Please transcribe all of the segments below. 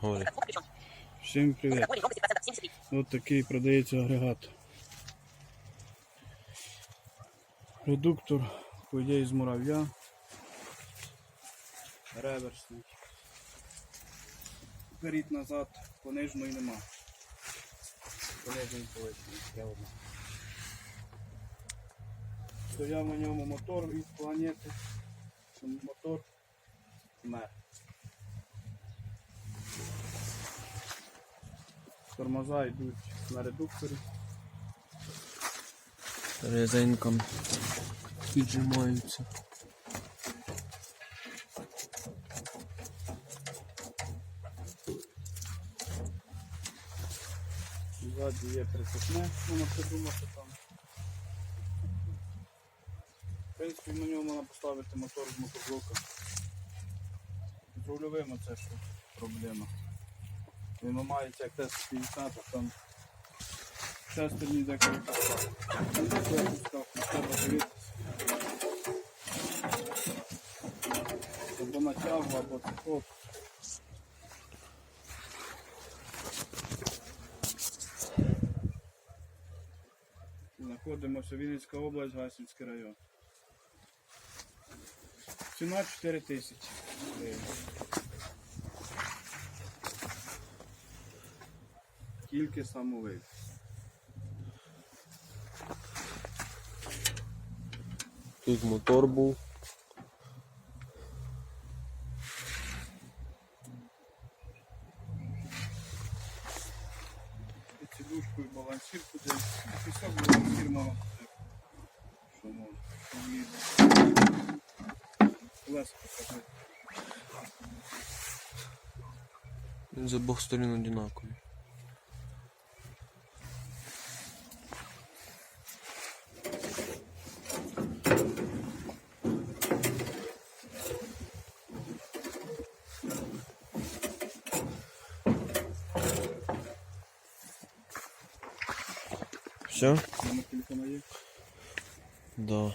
Говори. Всім привіт. Ось такий продається агрегат. Редуктор, по ідеї з мурав'я. Реверсний. Вперед назад, понижної нема. Понижної повичної. Стояв на ньому мотор від планети. Мотор мер. Тормоза йдуть на редукторі. Резинком піджимаються. Ззаді є прицепне, можна придумати там. В принципі, на ньому можна поставити мотор з мотоблока. З рульовим оце що проблема. Він ламається як тест 50, а там деколи поставити. Треба. Або натягу, або цепок. Знаходимося Вінницька область, Гасівський район. Ціна 4 тисячі. Тільки самовид. Тут мотор був. Під сідушкою балансірку десь. Пісок балансір мало буде. Що може? Що. Колеса покажи. Він з обох сторін однаковий. Все? Номер телефона є? Да.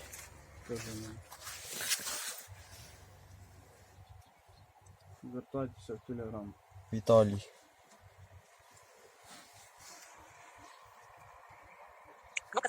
Звертайтеся в телеграм. Віталій. Ну,